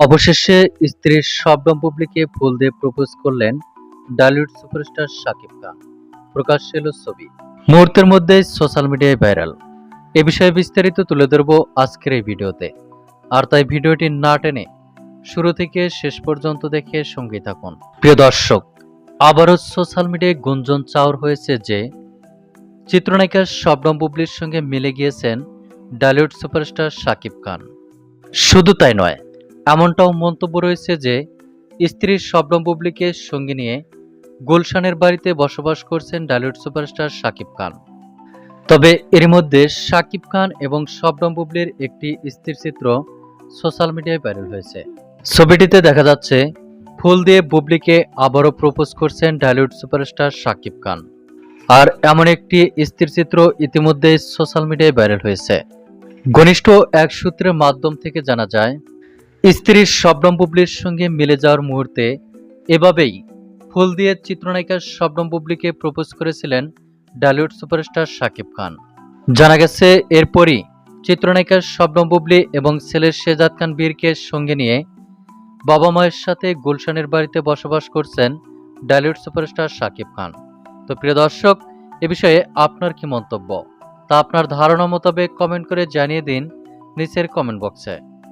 অবশেষে স্ত্রীর শবনম বুবলিকে ফুল দিয়ে প্রপোজ করলেন ডালিউড সুপারস্টার শাকিব খান। প্রকাশ এলো ছবি। মুহূর্তের মধ্যে সোশ্যাল মিডিয়ায় ভাইরাল এ বিষয়ে বিস্তারিত তুলে ধরব আজকের এই ভিডিওতে। আর তাই ভিডিওটি না টেনে শুরু থেকে শেষ পর্যন্ত দেখে সঙ্গে থাকুন। প্রিয় দর্শক, আবারও সোশ্যাল মিডিয়ায় গুঞ্জন চাউর হয়েছে যে, চিত্রনায়িকা শবনম বুবলির সঙ্গে মিলে গিয়েছেন ডালিউড সুপারস্টার শাকিব খান। শুধু তাই নয় এমনটাও মন্তব্য রয়েছে যে, স্ত্রীর শবনম বুবলিকে সঙ্গে নিয়ে গুলশানের বাড়িতে বসবাস করছেন ডালিউড সুপারস্টার শাকিব খান। তবে এর মধ্যে শাকিব খান এবং শবনম বুবলির একটি স্থির চিত্র সোশ্যাল মিডিয়ায় ভাইরাল হয়েছে। ছবিটিতে দেখা যাচ্ছে, ফুল দিয়ে বুবলিকে আবারও প্রপোজ করছেন ডালিউড সুপারস্টার শাকিব খান। আর এমন একটি স্থির চিত্র ইতিমধ্যে সোশ্যাল মিডিয়ায় ভাইরাল হয়েছে। ঘনিষ্ঠ এক সূত্রের মাধ্যম থেকে জানা যায় স্ত্রীর শবনম বুবলির সঙ্গে মিলে যাওয়ার মুহূর্তে এভাবেই ফুল দিয়ে চিত্রনায়িকা শবনম বুবলিকে প্রপোজ করেছিলেন ডালিউড সুপারস্টার শাকিব খান। জানা গেছে, এরপরই চিত্রনায়িকা শবনম বুবলি এবং ছেলের শেজাদ খান বীরকে সঙ্গে নিয়ে বাবা মায়ের সাথে গুলশানের বাড়িতে বসবাস করছেন ডালিউড সুপারস্টার শাকিব খান। তো প্রিয় দর্শক, এ বিষয়ে আপনার কি মন্তব্য? তা আপনার ধারণা মোতাবেক কমেন্ট করে জানিয়ে দিন নিচের কমেন্ট বক্সে।